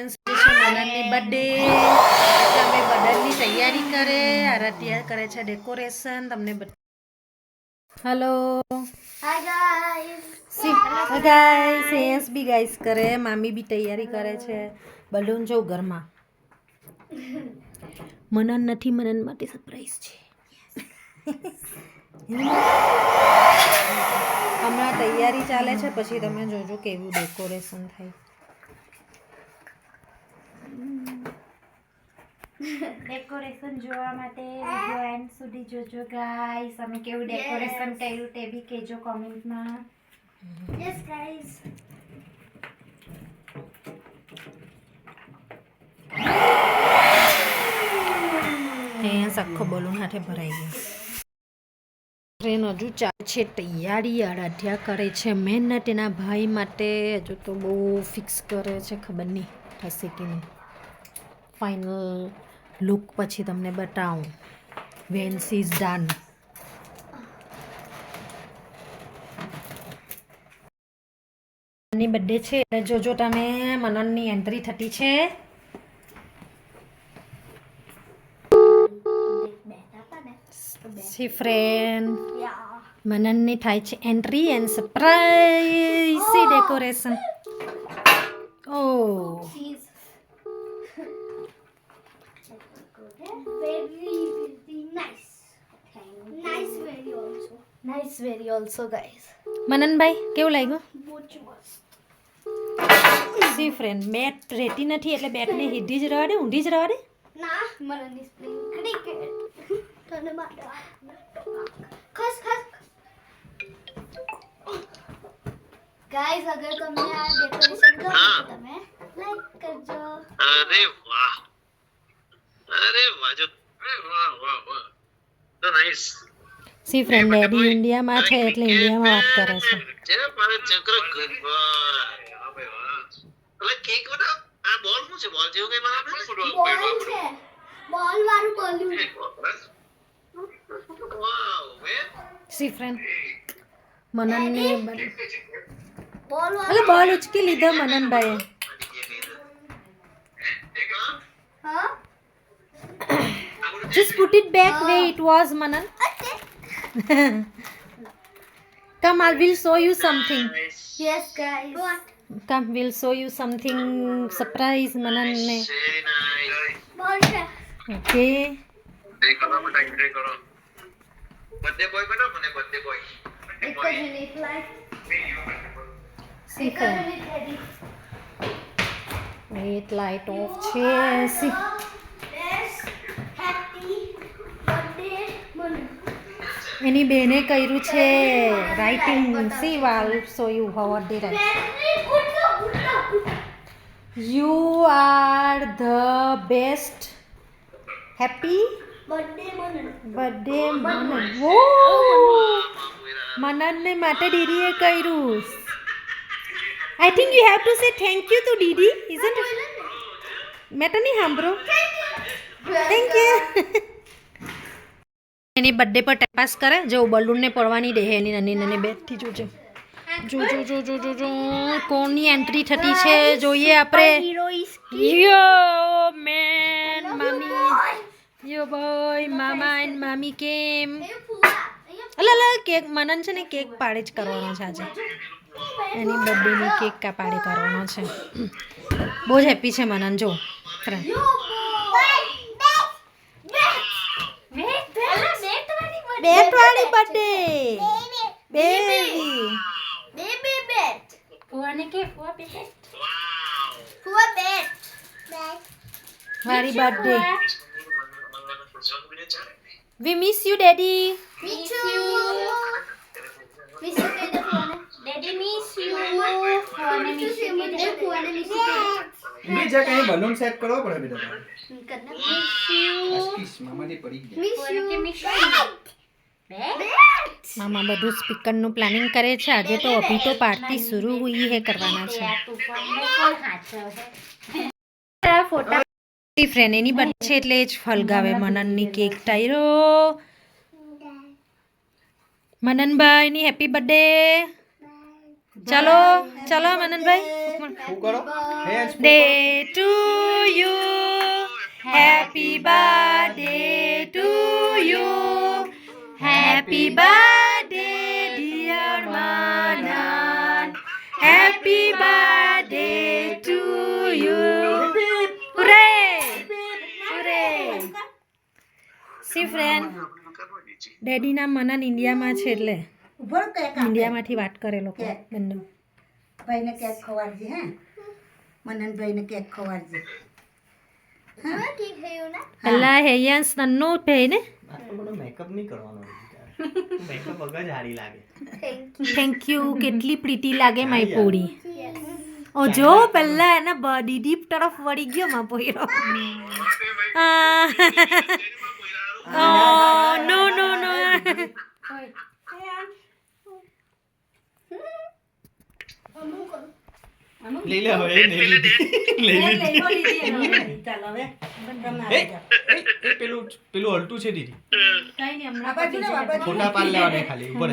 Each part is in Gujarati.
ફ્રેન્ડ્સ મનનની બર્થડે તમે બર્થડેની તૈયારી કરે આરાધ્યા કરે છે ડેકોરેશન તમને હેલો. ગાઈસ એસ બી ગાઈસ કરે મામી બી તૈયારી કરે છે. બલૂન જો ઘરમાં. મનન નથી મનન માટે સરપ્રાઈઝ છે. હમણાં તૈયારી ચાલે છે પછી તમે જોજો કેવું ડેકોરેશન થાય. ડેકોરેશન જોવા માટે વિડિયો એન્ડ સુધી જોજો ગાઈસ અમે કેવું ડેકોરેશન કર્યું તે બી કહેજો કોમેન્ટમાં યસ ગાઈસ અહીંયા આખો બલૂન હાથે ભરાઈ ગયો. ટ્રેન હજુ ચાલે છે તૈયારી આરાધ્યા કરે છે. મહેનત એના ભાઈ માટે હજુ તો બહુ ફિક્સ કરે છે ખબર નહીં થશે કે નહીં. ફાઇનલ લુક પછી તમને બતાવું. વેન સી ઇઝ ડનની બર્થડે છે એટલે જોજો તમે મનનની એન્ટ્રી થતી છે. સી ફ્રેન્ડ મનનની થાય છે entry and surprise decoration oh very nice nice very also nice very also guys. મનનભાઈ કેવું લાગ્યું? બહુ મસ્ત. સી ફ્રેન્ડ મેટ રહેતી નથી એટલે બેટને સીધી જ રહેવા દે ઊંધી જ રહેવા દે. ના મને સ્પ્રિંગ ક્રિકેટ તને માટે ખસ ખસ. ગાઈસ અગર તમને આ ડેકોરેશન ગમે તો તમે લાઈક કરજો. અરે વાહ. અરે વાજો અરે વાહ વાહ વાહ. તો નાઈસ સી ફ્રેન્ડ ડેડી ઇન્ડિયામાં છે એટલે ઇન્ડિયામાં વાત કરે છે. જે મારે ચક્ર એટલે કેક બનાવ? આ બોલ શું છે? બોલ જેવું કઈ બનાવે? બોલ છે. બોલ વાળું બોલ્યું વાવ સી ફ્રેન્ડ મનનની બ- બોલ એટલે બોલ ઉચકી લીધો મનનભાઈએ. હા? Just put it back where it was, Manan. Okay. Come, I will show you something. Yes, guys. What? Come, we'll show you something surprise, Manan. Ne. Okay. Wait, light off. Yes. એની બેને કર્યું છે writing C wall so you have good you are the best. Happy? Birthday Manan વો મનનને માટે દીદીએ કર્યું. I think you have to say thank you to Didi isn't મેં તો નહીં સાંભળ્યું. થેન્ક યુ એની બર્થડે પર ટાઈમપાસ કરે જો બલૂનને પડવાની દે એની નાની નાની બેટથી જોજો. જો જો જો જો જો જો કોની એન્ટ્રી થતી છે જોઈએ આપણે. યો મેન મામી યો બોય મામા એન્ડ મામી કેમ અલા અલા કેક મનન છે ને કેક પાડે જ કરવાનો છે આજે. એની બર્થડેની કેક કા પાડે કરવાનો છે. બહુ જ હેપી છે મનન જો. Friend બેટ વાળી બર્થડે બેબી વાળી birthday we miss you daddy બીજા કઈ બલૂન સેટ કરવો પડે બેટા કિસ મામાની પડી ગયા મામા બધું સ્પીકરનું પ્લાનિંગ કરે છે. આજે તો અભી તો પાર્ટી શરૂ હુઈ હે કરવાના છે ફોટા ફ્રેન્ડ એની બર્થડે છે એટલે જ ફલગાવે મનનની કેક ટાયરો. મનનભાઈની હેપી બર્થડે ચાલો ચાલો Mananbhai. Day to you happy birthday to you happy birthday dear Manan happy birthday to you Hooray! Hooray સી ફ્રેન્ડ ડેડીના મનન ઇન્ડિયામાં છે એટલે. ઇન્ડિયામાંથી વાત કરે લોકો. બંને. ભાઈને કેક ખવાડજે હે? મનન ભાઈને કેક ખવાડજે અલ્લા હેયન્સ નન્નો ભાઈ ને. મેકઅપ નહીં કરવાનો હારી લાગે. થેન્ક યુ કેટલી પ્રીતિ લાગે મારી પૂરી. ઓ જો પહેલા એના બોડી ડીપ તરફ વળી ગયો માં પોઈરો નો નો નો. લઈ લે હવે લઈ લે ચાલ હવે એ પેલું પેલું અલટું છે દીદી કઈ નહીં આ બાજુ ને આ ફોટા પાડ લેવાના ખાલી ઉપર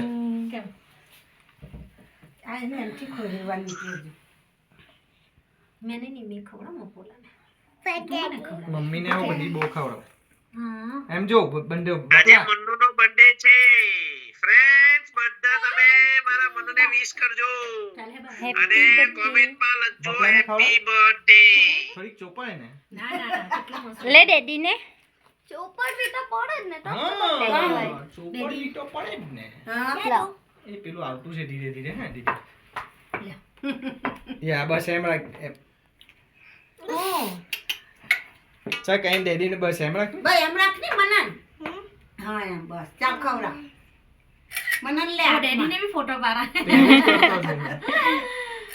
આ એને એમથી ખોરવાની છે મેને નહીં મેં ખવડાવ પોલાને મમ્મીને એવું બધી બહુ ખવડાવ એમ જો બંને બકલા મન્નુનો બર્થડે છે ફ્રેન્ડ્સ બધા તમે મારા વિશ કરજો. અને કોમેન્ટમાં લખજો હેપી બર્થડે થોડીક ચોપાય ને. ના ના ના કેટલો મસ્ત લે ડેડી ને. ચોપડ બી તો પડે જ ને. હા એ પેલું આવતું છે ધીરે ધીરે હે દીદી. યા બસ એમ રાખ ચા કઈ ડેડી ને બસ એમ રાખ. ભાઈ એમ રાખ ને મનન હા એમ બસ. ચા ખવડા મનન લે હાથમાં. ડેડીને બી ફોટો પારા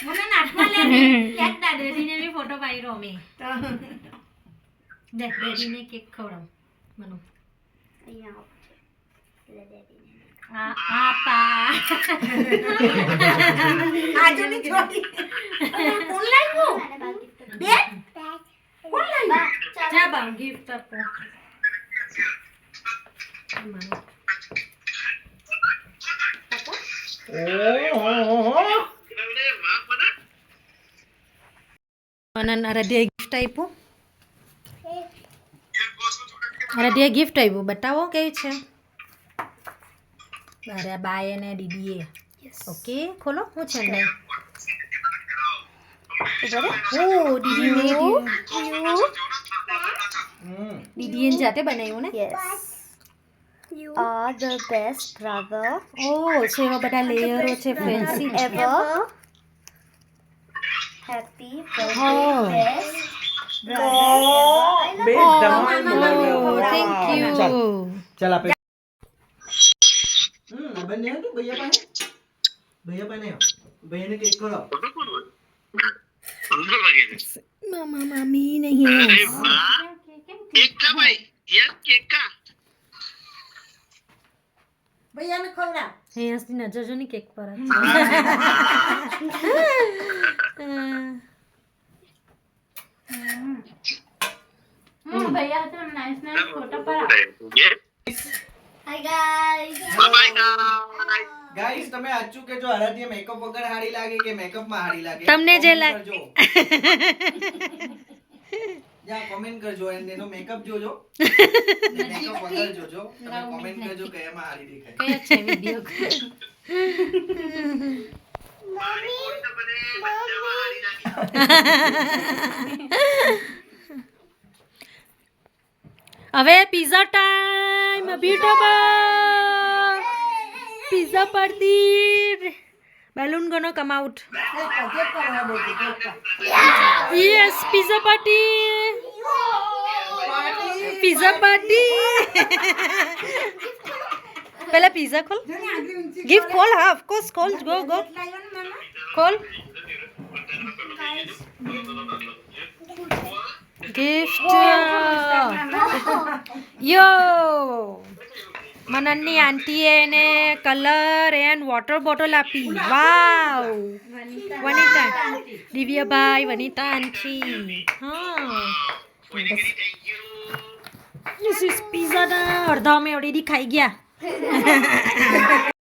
મને હાથમાં લે કેક દા ડેડીને બી ફોટો પાડ્યો અમે દે ડેડીને કેક ખવડાવ મનો આ પાપા આજની છોડી કોણ લાવ્યું બે કોણ લાવ્યું જા બા ગિફ્ટ આપો મનો મનન આરાધ્યાએ ગિફ્ટ આપ્યું આરાધ્યાએ ગિફ્ટ આપ્યું બતાવો કેવી છે અરે બાએ ને દીદીએ ઓકે ખોલો હું છે અંદર ઓ દીદી દીદીએ જાતે બનાવ્યું ને You. are the best brother. ઓ છે એવા બધા લેયરો છે fancy ever. Happy birthday, Oh. best બે ધમાલ બોલાવ્યો. થેન્ક ચાલ યુ ચાલ આપણે હમ આ બંને હતું ભૈયા પાસે ભૈયા પાસે આવો. ભૈયાને કેક ખવડાવો. સુંદર લાગે છે મામા મામી નહીં અરે વાહ કેક કા ભાઈ યસ કેક કા ભૈયાને ખવડા હે હસની નજર જો ની કેક પર જ. Hi guys. Bye bye guys તમે સાચું કે જો આરાધ્ય મેકઅપ વગર હારી લાગે કે મેકઅપમાં હારી લાગે તમને જે Comment લાગે. કરજો. જા કોમેન્ટ કરજો અને એનો મેકઅપ જોજો મેકઅપ વગર જોજો તમે કોમેન્ટ કરજો કે એમાં હારી દેખાય કયો છે વીડિયો મારી બોલ તો મને બધામાં હારી લાગી હવે pizza time beautiful pizza party balloon ગનો come out cake કરવા દેજે કેક કર. યસ પિઝા પાર્ટી પહેલા પીઝા ખોલ ગિફ્ટ ખોલ હા ઓફકોર્સ ખોલ ગો ગો ખોલ ગિફ્ટ યો મનનની આંટીએ એને કલર એન્ડ વોટર બોટલ આપી વાવ વનિતા દિવ્યભાઈ વનિતા આંટી હા ધીસ ઇઝ પીઝા અડધા અમે ઓલરેડી ખાઈ ગયા.